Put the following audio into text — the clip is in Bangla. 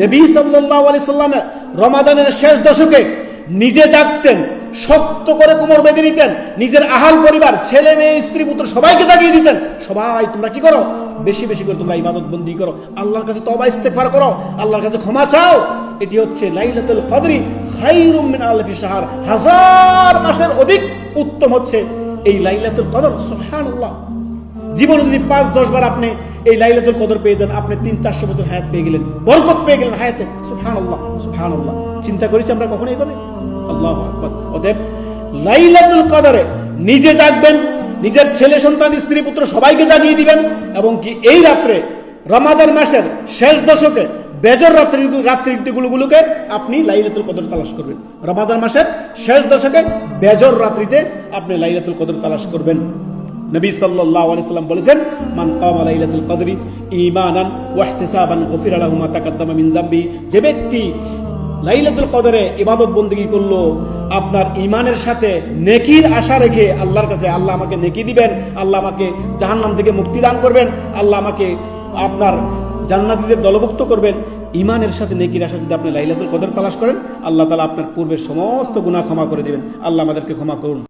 নবী রমাদানের শেষ দশকে নিজে জাগতেন, শক্ত করে কোমর বেঁধে নিতেন, নিজের আহাল পরিবার, ছেলে মেয়ে, স্ত্রী, পুত্র সবাইকে জাগিয়ে দিতেন। সবাই, তোমরা কি করো? বেশি বেশি করে তোমরা ইবাদত বন্দি করো। আল্লাহর কাছে তবা করো। আল্লাহর কাছে ক্ষমা চাও। এটি হচ্ছে লাইলাতুল কদরি খায়রুম মিন আলফি শাহর। হাজার মাসের অধিক উত্তম হচ্ছে এই লাইলাতুল কদর। সুবহানাল্লাহ। জীবনে যদি পাঁচ, দশ বার আপনি এই লাইলাতুল কদর পেয়ে যান। আপনি তিন চারশো বছর হায়াত পেয়ে গেলেন। বরকত পেয়ে গেলেন হায়াতে। সুবহানাল্লাহ সুবহানাল্লাহ। চিন্তা করেছি আমরা কখনো এইভাবে আল্লাহ আকবার। অতএব লাইলাতুল কদরে নিজে জাগবেন, নিজের ছেলে, সন্তান, স্ত্রী, পুত্র সবাইকে জাগিয়ে দিবেন এবং কি এই রাত্রে, রমাদান মাসের শেষ দশকে, বেজর রাত্রি রাত্রিগুলোগুলোকে আপনি লাইলাতুল কদর তালাশ করবেন। রমাদান মাসের শেষ দশকে, বেজর রাত্রিতে আপনি লাইলাতুল কদর তালাশ করবেন। নবী সাল্লাল্লাহু আলাইহি সাল্লাম বলেছেন, মান কামা লাইলাতুল কদরি ঈমানান ওয়া ইহতিসাবান গুফিরা লাহু মা তাকাদ্দামা মিন যামবি। যে ব্যক্তি লাইলাতুল কদরে ইবাদত বন্দেগী করল, আপনার ইমানের সাথে নেকির আশা রেখে আল্লাহর কাছে আল্লাহ আমাকে নেকি দিবেন, আল্লাহ আমাকে জাহান্নাম থেকে মুক্তি দান করবেন, আল্লাহ আমাকে আপনার জান্নাতীদের দলভুক্ত করবেন ইমানের সাথে নেকির আশা যদি আপনি লাইলাতুল কদর তালাশ করেন, আল্লাহ তালা আপনার পূর্বের সমস্ত গুনাহ ক্ষমা করে দিবেন। আল্লাহ আমাদেরকে ক্ষমা করুন।